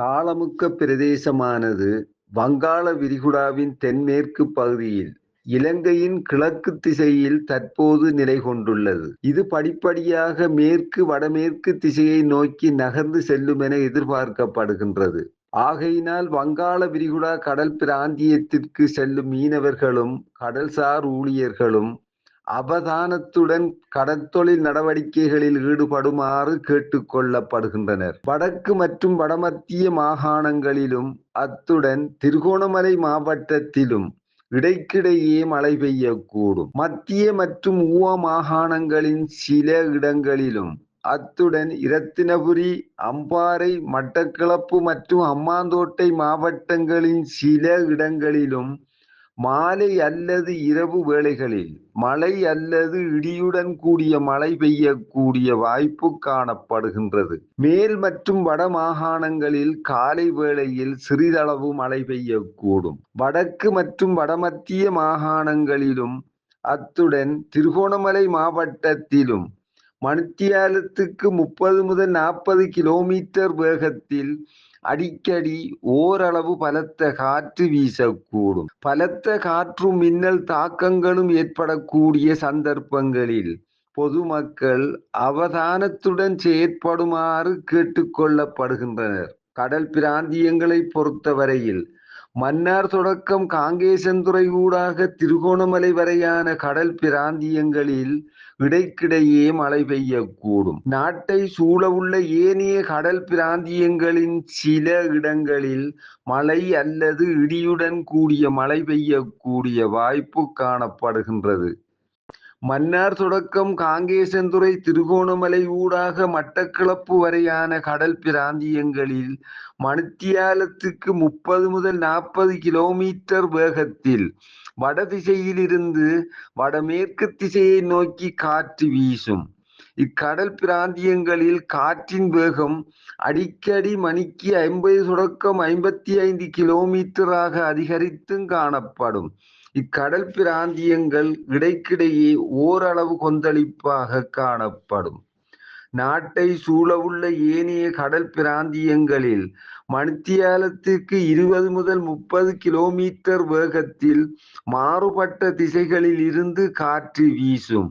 தாளமுக்க பிரதேசமானது வங்காள விரிகுடாவின் தென்மேற்கு பகுதியில் இலங்கையின் கிழக்கு திசையில் தற்போது நிலை கொண்டுள்ளது. இது படிப்படியாக மேற்கு வடமேற்கு திசையை நோக்கி நகர்ந்து செல்லும் என எதிர்பார்க்கப்படுகின்றது. ஆகையினால் வங்காள விரிகுடா கடல் பிராந்தியத்திற்கு செல்லும் மீனவர்களும் கடல்சார் ஊழியர்களும் அவதானத்துடன் கடற்தொழில் நடவடிக்கைகளில் ஈடுபடுமாறு கேட்டுக்கொள்ளப்படுகின்றனர். வடக்கு மற்றும் வடமத்திய மாகாணங்களிலும் அத்துடன் திருகோணமலை மாவட்டத்திலும் இடைக்கிடையே மழை பெய்யக்கூடும். மத்திய மற்றும் ஊவ மாகாணங்களின் சில இடங்களிலும் அத்துடன் இரத்தினபுரி அம்பாறை மட்டக்களப்பு மற்றும் அம்மாந்தோட்டை மாவட்டங்களின் சில இடங்களிலும் மாலை அல்லது இரவு வேளைகளில் மழை அல்லது இடியுடன் கூடிய மழை பெய்யக்கூடிய வாய்ப்பு காணப்படுகின்றது. மேல் மற்றும் வட மாகாணங்களில் காலை வேளையில் சிறிதளவு மழை பெய்யக்கூடும். வடக்கு மற்றும் வடமத்திய மாகாணங்களிலும் அத்துடன் திருகோணமலை மாவட்டத்திலும் மணித்தியாலத்துக்கு முப்பது முதல் நாற்பது கிலோமீட்டர் வேகத்தில் அடிக்கடி ஓரளவு பலத்த காற்று வீசக்கூடும். பலத்த காற்றும் மின்னல் தாக்கங்களும் ஏற்படக்கூடிய சந்தர்ப்பங்களில் பொதுமக்கள் அவதானத்துடன் செயற்படுமாறு கேட்டுக்கொள்ளப்படுகின்றனர் கடல் பிராந்தியங்களை பொறுத்தவரையில் மன்னார் தொடக்கம் காங்கேசன்துறை ஊடாக திருகோணமலை வரையான கடல் பிராந்தியங்களில் இடைக்கிடையே மழை பெய்யக்கூடும். நாட்டை சூழவுள்ள ஏனைய கடல் பிராந்தியங்களின் சில இடங்களில் மழை அல்லது இடியுடன் கூடிய மழை பெய்யக்கூடிய வாய்ப்பு காணப்படுகின்றது. மன்னார் தொடக்கம் காங்கேசன்துறை திருகோணமலை ஊடாக மட்டக்களப்பு வரையான கடல் பிராந்தியங்களில் மணித்தியாலத்துக்கு முப்பது முதல் நாற்பது கிலோமீட்டர் வேகத்தில் வடதிசையிலிருந்து வடமேற்கு திசையை நோக்கி காற்று வீசும். இக்கடல் பிராந்தியங்களில் காற்றின் வேகம் அடிக்கடி மணிக்கு ஐம்பது தொடக்கம் ஐம்பத்தி ஐந்து கிலோமீட்டராக அதிகரித்தும் காணப்படும். இக்கடல் பிராந்தியங்கள் இடைக்கிடையே ஓரளவு கொந்தளிப்பாக காணப்படும். நாட்டை சூழவுள்ள ஏனைய கடல் பிராந்தியங்களில் மணித்தியாலத்திற்கு இருபது முதல் முப்பது கிலோமீட்டர் வேகத்தில் மாறுபட்ட திசைகளில் இருந்து காற்று வீசும்.